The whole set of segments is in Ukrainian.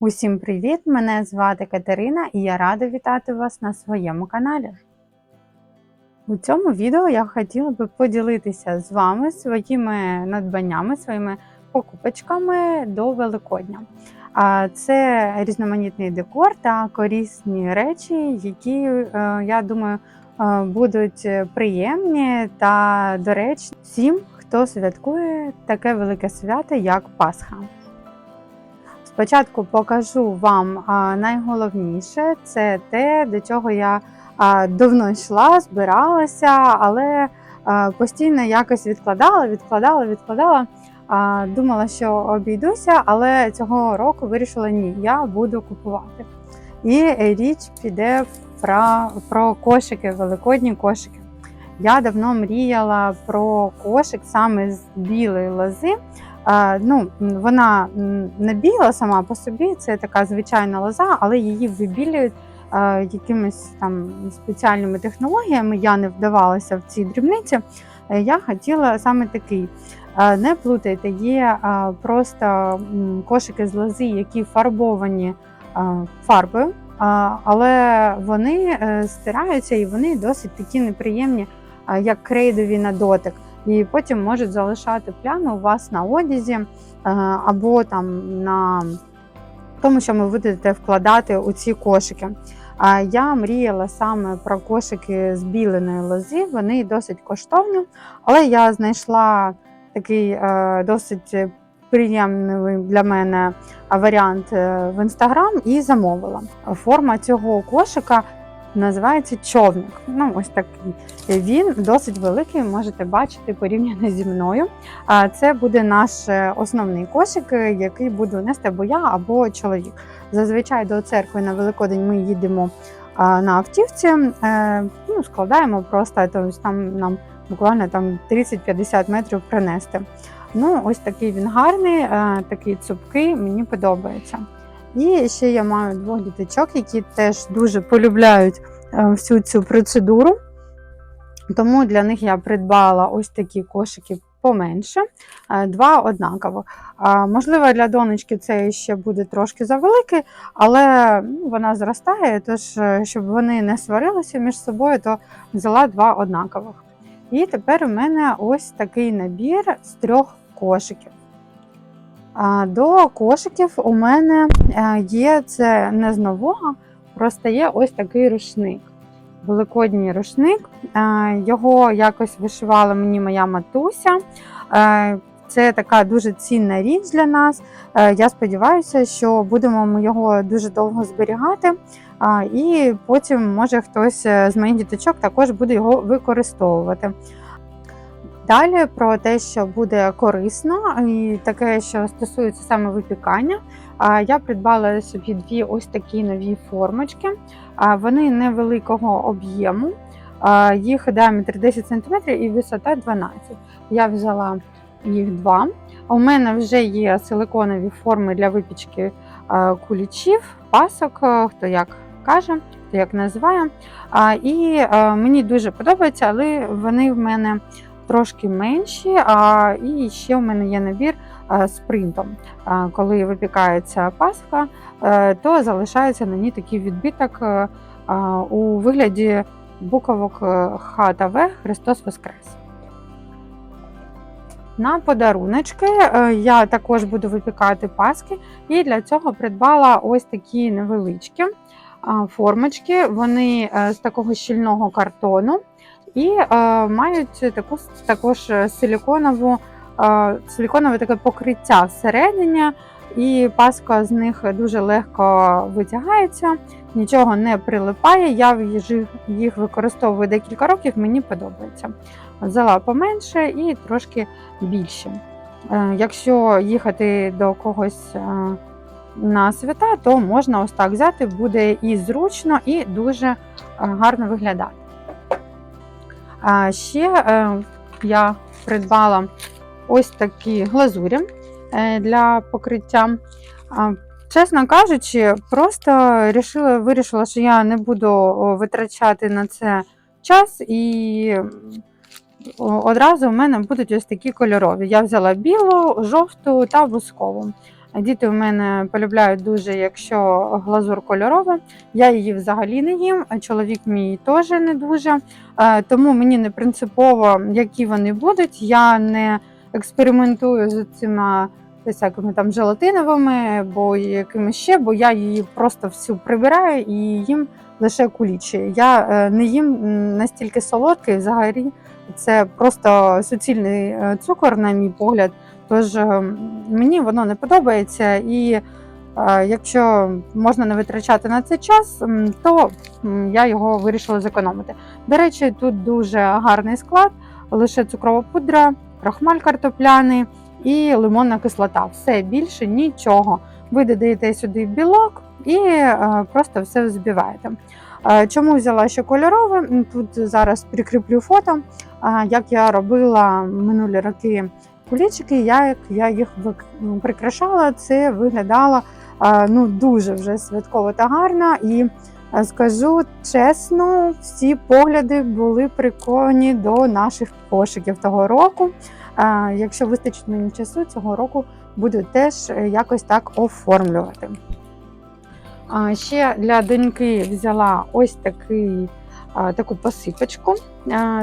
Усім привіт! Мене звати Катерина і я рада вітати вас на своєму каналі. У цьому відео я хотіла би поділитися з вами своїми надбаннями, своїми покупочками до Великодня. Це різноманітний декор та корисні речі, які, е, я думаю, е, будуть приємні та доречні всім, хто святкує таке велике свято, як Пасха. Спочатку покажу вам найголовніше це те, до чого я давно йшла, збиралася, але постійно якось відкладала, відкладала, відкладала. Думала, що обійдуся, але цього року вирішила ні, я буду купувати. І річ піде про, про кошики, великодні кошики. Я давно мріяла про кошик саме з білої лози. Е, ну, Вона не біла сама по собі, це така звичайна лоза, але її вибілюють е, якимись там спеціальними технологіями. Я не вдавалася в ці дрібниці. Е, я хотіла саме такий. Не плутайте, є просто кошики з лози, які фарбовані фарбою, але вони стираються і вони досить такі неприємні, як крейдові на дотик і потім можуть залишати плями у вас на одязі е, або там на тому, що ви будете вкладати у ці кошики. Я мріяла саме про кошики з біленої лози, вони досить коштовні, але я знайшла такий е, досить приємний для мене варіант е, в інстаграм і замовила. Форма цього кошика називається човник. Ну, ось такий. Він досить великий, можете бачити порівняно зі мною. Це буде наш е, основний кошик, який буду нести або я, або чоловік. Зазвичай до церкви на Великодень ми їдемо на автівці, е, ну, складаємо просто тобто там нам буквально там 30-50 метрів принести. Ну, ось такий він гарний, е, такий цупкий, мені подобається. І ще я маю двох діточок, які теж дуже полюбляють е, всю цю процедуру. Тому для них я придбала ось такі кошики поменше, е, два однаково. Можливо, для донечки це ще буде трошки завеликий, але ну, вона зростає, тож, е, щоб вони не сварилися між собою, то взяла два однакових. І тепер у мене ось такий набір з трьох кошиків. До кошиків у мене е, є це не з нового, просто є ось такий рушник. Великодній рушник. Е, його якось вишивала мені моя матуся. Е, це така дуже цінна річ для нас. Я сподіваюся, що будемо ми його дуже довго зберігати, і потім, може, хтось з моїх діточок також буде його використовувати. Далі про те, що буде корисно, і таке, що стосується саме випікання, я придбала собі дві ось такі нові формочки. Вони невеликого об'єму, їх діаметр 10 см і висота 12 Я взяла їх два. У мене вже є силиконові форми для випічки кулічів, пасок, хто як каже, хто як називає. І мені дуже подобається, але вони в мене трошки менші. А, І ще у мене є набір з принтом. Коли випікається паска, е, то залишається на ній такий відбиток е, у вигляді буковок е, Х та В Христос Воскрес. На подаруночки я також буду випікати паски, і для цього придбала ось такі невеличкі формочки. Вони з такого щільного картону і е, мають таку також силіконову, е, силіконове таке покриття всередині, і паска з них дуже легко витягається, нічого не прилипає. Я їх використовую декілька років, мені подобається. Взяла поменше і трошки більше. Е, якщо їхати до когось е, на свята, то можна ось так взяти, буде і зручно, і дуже е, гарно виглядати. А ще е, я придбала ось такі глазурі е, для покриття. Чесно кажучи, просто вирішила, вирішила, що я не буду витрачати на це час, і одразу в мене будуть ось такі кольорові. Я взяла білу, жовту та бускову. Діти у мене полюбляють дуже, якщо глазур кольорова. Я її взагалі не їм, а чоловік мій теж не дуже. Е, Тому мені не принципово, які вони будуть. Я не експериментую з цими всякими там желатиновими або якимись ще, бо я її просто всю прибираю і їм лише кулічі. Я е, не їм настільки солодкий, взагалі це просто суцільний е, цукор, на мій погляд. Тож е, мені воно не подобається, і е, якщо можна не витрачати на це час, то я його вирішила зекономити. До речі, тут дуже гарний склад, лише цукрова пудра, крахмаль картопляний і лимонна кислота. Все більше нічого. Ви додаєте сюди білок і е, просто все взбиваєте. Чому взяла ще кольорове? Тут зараз прикріплю фото, як я робила минулі роки кулічики, як я їх прикрашала, це виглядало е, ну, дуже вже святково та гарно. І е, скажу чесно, всі погляди були приковані до наших кошиків того року. Е, Якщо вистачить мені часу, цього року буду теж якось так оформлювати. Ще для доньки взяла ось такий, таку посипочку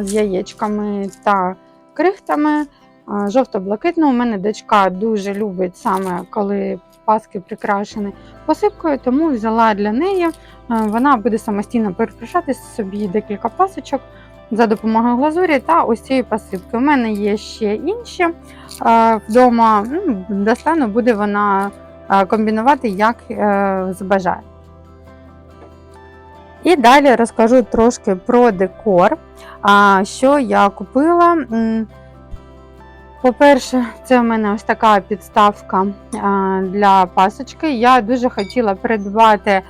з яєчками та крихтами. Жовто-блакитну. У мене дочка дуже любить саме коли паски прикрашені посипкою, тому взяла для неї. Вона буде самостійно прикрашати собі декілька пасочок за допомогою глазурі та ось цієї посипки. У мене є ще інші вдома. Ну, достану, буде вона комбінувати як е, забажає. І далі розкажу трошки про декор, що я купила. По-перше, це в мене ось така підставка для пасочки. Я дуже хотіла придбати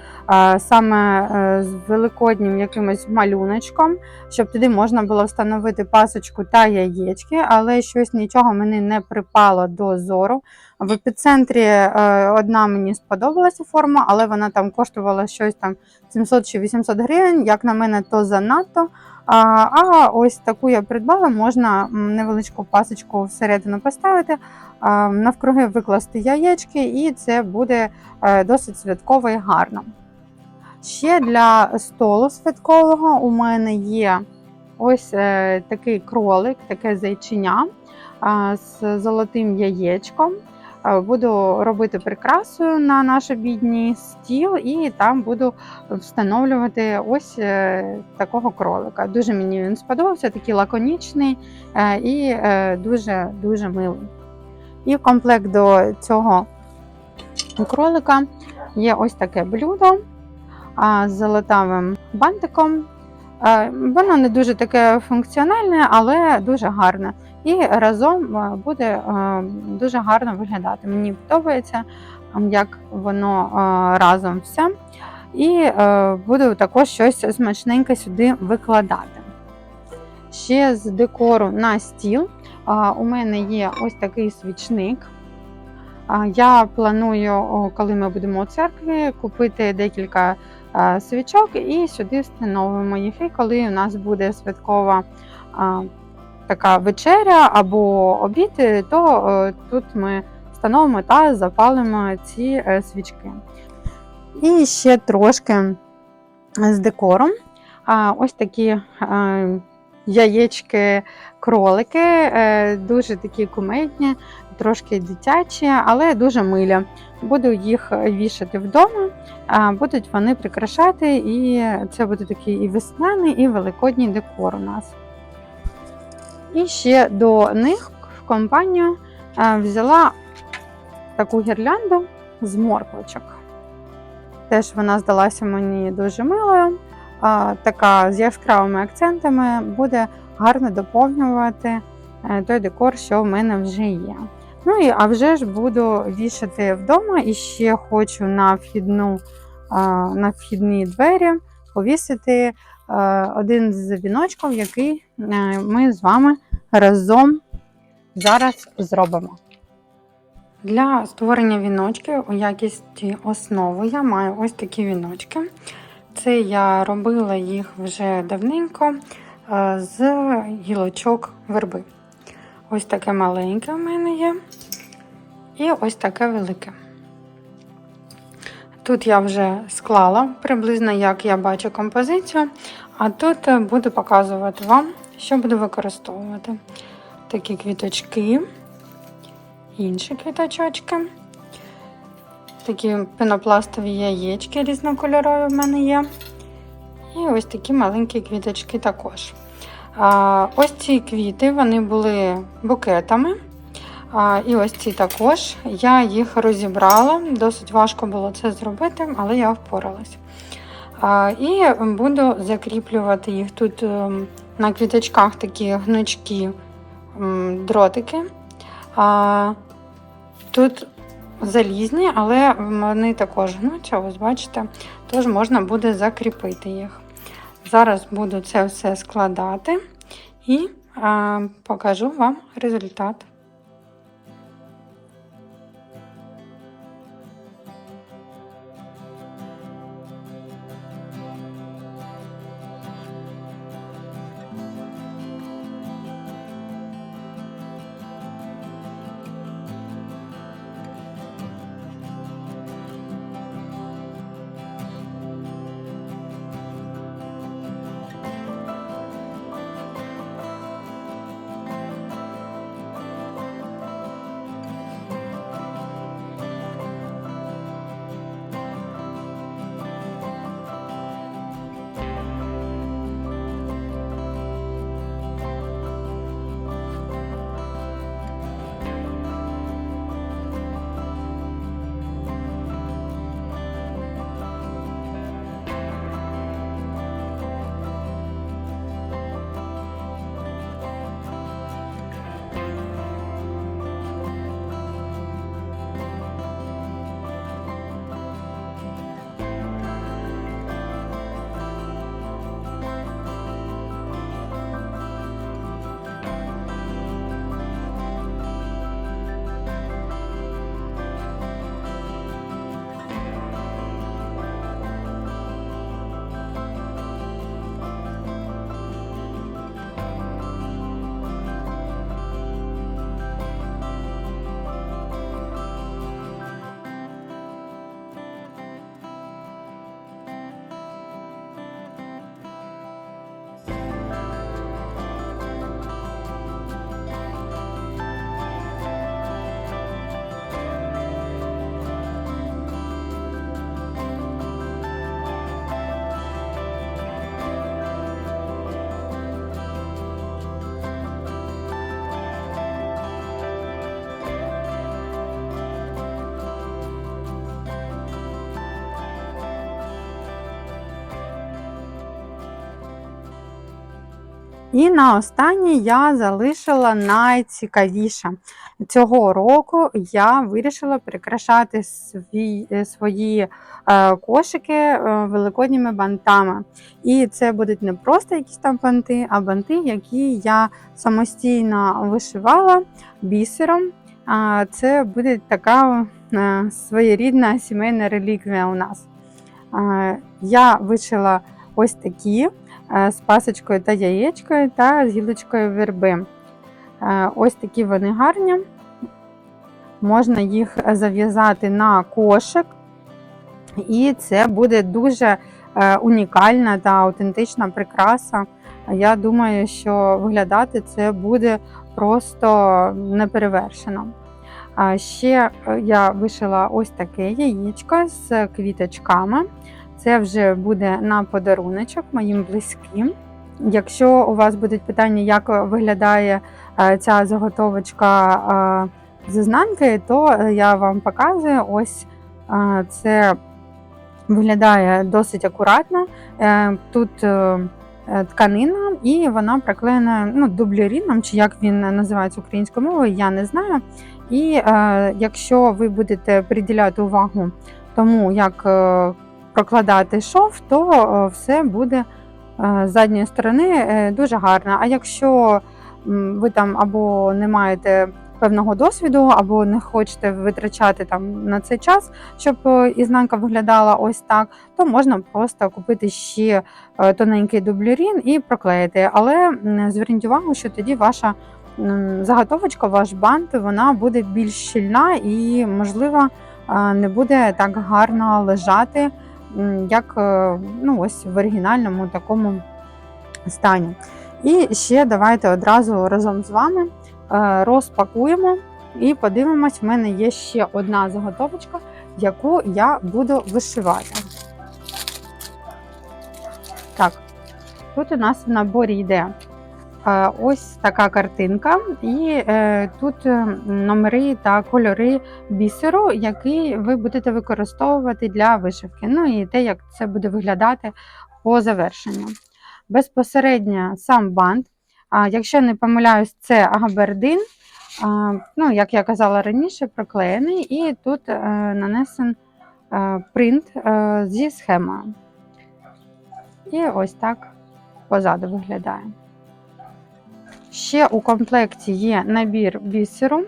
саме е, з великоднім якимось малюночком, щоб туди можна було встановити пасочку та яєчки, але щось нічого мені не припало до зору. В епіцентрі е, одна мені сподобалася форма, але вона там коштувала щось там 700 чи 800 гривень. Як на мене, то занадто. А, ось таку я придбала, можна невеличку пасочку всередину поставити, навкруги викласти яєчки, і це буде е, досить святково і гарно. Ще для столу святкового у мене є ось е, такий кролик, таке зайчиня з золотим яєчком. Е, Буду робити прикрасою на наш обідній стіл, і там буду встановлювати ось е, такого кролика. Дуже мені він сподобався, такий лаконічний е, і е, дуже дуже милий. І в комплект до цього кролика є ось таке блюдо з золотавим бантиком. Воно не дуже таке функціональне, але дуже гарне. І разом е, буде е, дуже гарно виглядати. Мені подобається, як воно е, разом все. І буду також щось смачненьке сюди викладати. Ще з декору на стіл у мене є ось такий свічник. Я планую, коли ми будемо у церкві, купити декілька свічок і сюди встановимо їх. І коли у нас буде святкова така вечеря або обід, то е, тут ми встановимо та запалимо ці е, свічки. І ще трошки з декором. Ось такі е, яєчки, кролики, е, дуже такі кумедні, трошки дитячі, але дуже милі. Буду їх вішати вдома, будуть вони прикрашати, і це буде такий і весняний, і великодній декор у нас. І ще до них в компанію е, взяла таку гірлянду з морквочок. Теж вона здалася мені дуже милою. Така з яскравими акцентами буде гарно доповнювати е, той декор, що в мене вже є. Ну і а вже ж буду вішати вдома і ще хочу на вхідну на вхідні двері повісити е, один з віночків, який е, ми з вами разом зараз зробимо. Для створення віночків у якісті основи я маю ось такі віночки. Це я робила їх вже давненько е, з гілочок верби. Ось таке маленьке в мене є. І ось таке велике. Тут я вже склала приблизно, як я бачу композицію, а тут е, буду показувати вам, що буду використовувати. Такі квіточки, інші квіточочки. Такі пенопластові яєчки різнокольорові в мене є. І ось такі маленькі квіточки також. А, Ось ці квіти вони були букетами. А, І ось ці також. Я їх розібрала. Досить важко було це зробити, але я впоралась. А, І буду закріплювати їх тут ем, на квіточках такі гнучкі дротики. Тут залізні, але вони також гнуться, ось бачите, тож можна буде закріпити їх. Зараз буду це все складати і покажу вам результат. І на останнє я залишила найцікавіше. Цього року я вирішила прикрашати свій, е, свої е, кошики е, великодніми бантами. І це будуть не просто якісь там банти, а банти, які я самостійно вишивала бісером. Це буде така своєрідна сімейна реліквія у нас. Я вишила ось такі е, з пасочкою та яєчкою та з гілочкою верби. Е, Ось такі вони гарні. Можна їх зав'язати на кошик, і це буде дуже е, унікальна та аутентична прикраса. Я думаю, що виглядати це буде просто неперевершено. Ще я вишила ось таке яєчко з квіточками. Це вже буде на подаруночок моїм близьким. Якщо у вас будуть питання, як виглядає е, ця заготовочка е, з ізнанки, то е, я вам показую. Ось це виглядає досить акуратно. Тут тканина, і вона приклеєна ну, дублеріном, чи як він називається українською мовою, я не знаю. І якщо ви будете приділяти увагу тому, як прокладати шов, то все буде е, з задньої сторони е, дуже гарно. А якщо ви там або не маєте певного досвіду, або не хочете витрачати там на цей час, щоб е, ізнанка виглядала ось так, то можна просто купити ще тоненький дублерін і проклеїти. Але зверніть увагу, що тоді ваша заготовочка, ваш бант, вона буде більш щільна і, можливо, не буде так гарно лежати, як е, ну, ось в оригінальному такому стані. І ще давайте одразу разом з вами е, розпакуємо і подивимось, в мене є ще одна заготовочка, яку я буду вишивати. Так, тут у нас в наборі йде ось така картинка, і е, тут е, номери та кольори бісеру, який ви будете використовувати для вишивки. Ну і те, як це буде виглядати по завершенню. Безпосередньо сам бант. Якщо не помиляюсь, це габердин. А, ну, як я казала раніше, проклеєний, і тут е, нанесен принт зі схемою. І ось так позаду виглядає. Ще у комплекті є набір бісеру.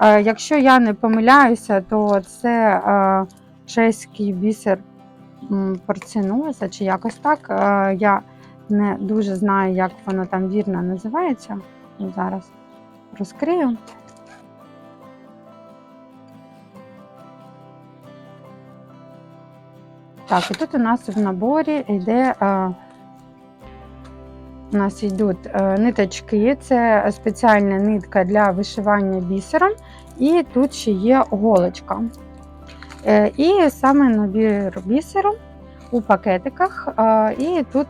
Е, якщо я не помиляюся, то це е, чеський бісер м, порцінуса чи якось так. Е, я не дуже знаю, як воно там вірно називається. Зараз розкрию. Так, і тут у нас в наборі йде. У нас йдуть е, ниточки, це спеціальна нитка для вишивання бісером, і тут ще є голочка. Е, І саме набір бісеру у пакетиках, е, і тут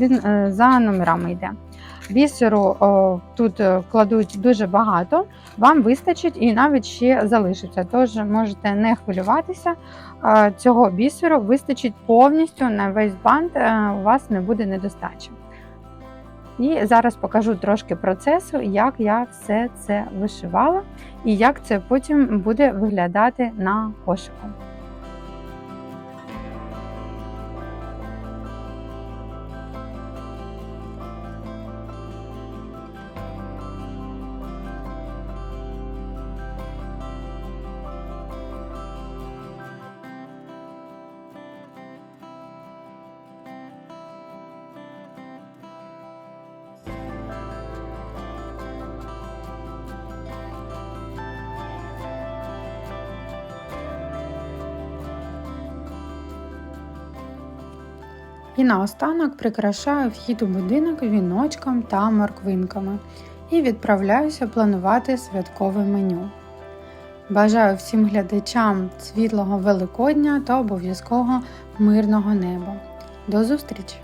він за номерами йде. Бісеру тут кладуть дуже багато, вам вистачить і навіть ще залишиться. Тож можете не хвилюватися. Цього бісеру вистачить повністю на весь бант, у вас не буде недостачі. І зараз покажу трошки процесу, як я все це вишивала і як це потім буде виглядати на кошику. І наостанок прикрашаю вхід у будинок віночком та морквинками і відправляюся планувати святкове меню. Бажаю всім глядачам світлого Великодня та обов'язково мирного неба. До зустрічі!